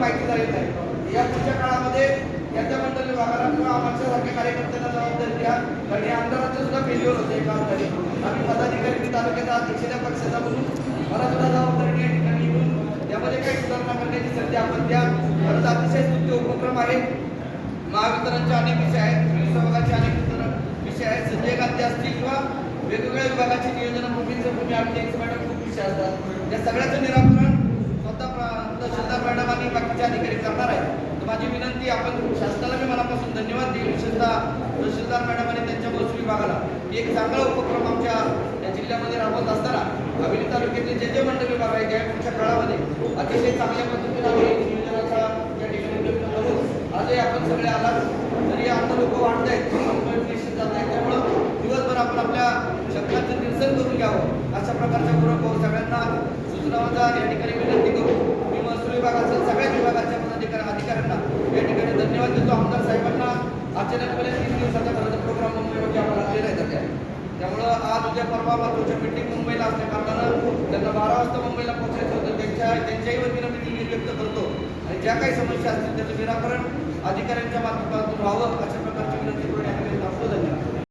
माहिती झालेली नाही. या पुढच्या काळामध्ये यांच्या मंडळ विभागाला किंवा आमच्यासारख्या कार्यकर्त्यांना जबाबदारी द्या. कारण या आमदाराचं सुद्धा फेल्युअर होते एका अर्थाने आम्ही पदाधिकारी तालुक्याचा अध्यक्ष त्या पक्षाचा म्हणून मला सुद्धा जबाबदारी या ठिकाणी येऊन. त्यामध्ये काही सुधारणा करण्याची संधी आपण द्या. खरंच अतिशय स्तुत्य उपक्रम आहे. महावितरणचे अनेक विषय आहेत. पोलीस विभागाचे अनेक विषय आहेत. संजय गांधी असतील किंवा वेगवेगळ्या विभागाची नियोजन भूमीचे भूमी अभिनेच मॅडम खूप विषय असतात. या सगळ्याचं निराकरण स्वतः श्रद्धा मॅडम आणि अधिकारी करणार आहेत. तर माझी विनंती आपण शासनाला मी मनापासून धन्यवाद देईल विशेषतः तहसीलदार मॅडम आणि त्यांच्या महसूल विभागाला. एक चांगला उपक्रम आमच्या या जिल्ह्यामध्ये राबवत असताना हवेली तालुक्यातले जे जे मंडळ विभाग आहेत त्या पुढच्या काळामध्ये अतिशय चांगल्या पद्धतीने आम्ही नियोजनाचा या ठिकाणी प्रयत्न करू आजही आपण सगळे आलात. तरी आता लोक वाढत आहेत निश्चित जात आहेत. त्यामुळं दिवसभर आपण आपल्या शब्दाचं निरसन करून घ्यावं. अशा प्रकारच्या गुरु सगळ्यांना सूचना या ठिकाणी विनंती करू मी महसूल विभागाचा सगळ्याच विभागाच्या पदाधिकारी अधिकाऱ्यांना या ठिकाणी धन्यवाद देतो आमदार साहेबांना अचानकपणे तीन दिवसाचा खरं प्रोग्राम मुंबईमध्ये आम्हाला लागलेला आहे सध्या त्यामुळं आज उद्या परवा महत्त्वाच्या मिटिंग मुंबईला असल्या कारणानं त्यांना बारा वाजता मुंबईला पोहोचायचं होतं. त्यांच्या त्यांच्याही वतीनं मी निर्व्यक्त करतो. आणि ज्या काही समस्या असतील त्याचं निराकरण अधिकाऱ्यांच्या माध्यमातून व्हावं अशा